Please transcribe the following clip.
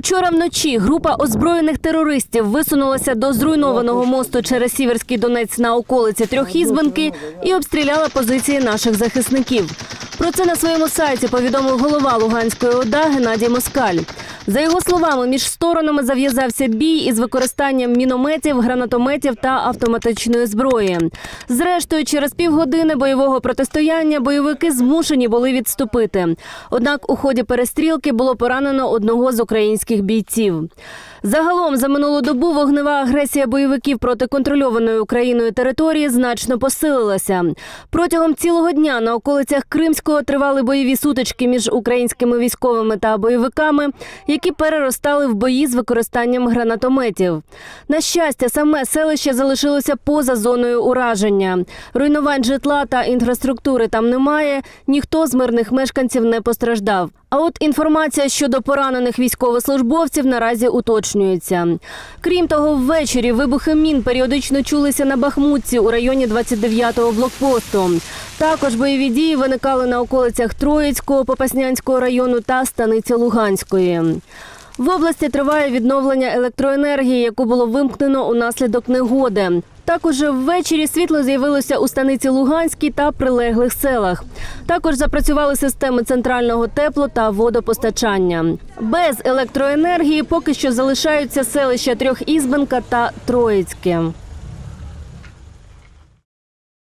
Учора вночі група озброєних терористів висунулася до зруйнованого мосту через Сіверський Донець на околиці Трьохізбенки і обстріляла позиції наших захисників. Про це на своєму сайті повідомив голова Луганської ОДА Геннадій Москаль. За його словами, між сторонами зав'язався бій із використанням мінометів, гранатометів та автоматичної зброї. Зрештою, через півгодини бойового протистояння бойовики змушені були відступити. Однак у ході перестрілки було поранено одного з українських бійців. Загалом за минулу добу вогнева агресія бойовиків проти контрольованої Україною території значно посилилася. Протягом цілого дня на околицях Кримського тривали бойові сутички між українськими військовими та бойовиками, які переростали в бої з використанням гранатометів. На щастя, саме селище залишилося поза зоною ураження. Руйнувань житла та інфраструктури там немає. Ніхто з мирних мешканців не постраждав. А от інформація щодо поранених військовослужбовців наразі уточнюється. Крім того, ввечері вибухи мін періодично чулися на Бахмутці у районі 29-го блокпосту. Також бойові дії виникали на околицях Троїцького, Попаснянського району та станиці Луганської. В області триває відновлення електроенергії, яку було вимкнено унаслідок негоди. Також ввечері світло з'явилося у станиці Луганській та прилеглих селах. Також запрацювали системи центрального тепло та водопостачання. Без електроенергії поки що залишаються селища Трьохізбенка та Троїцьке.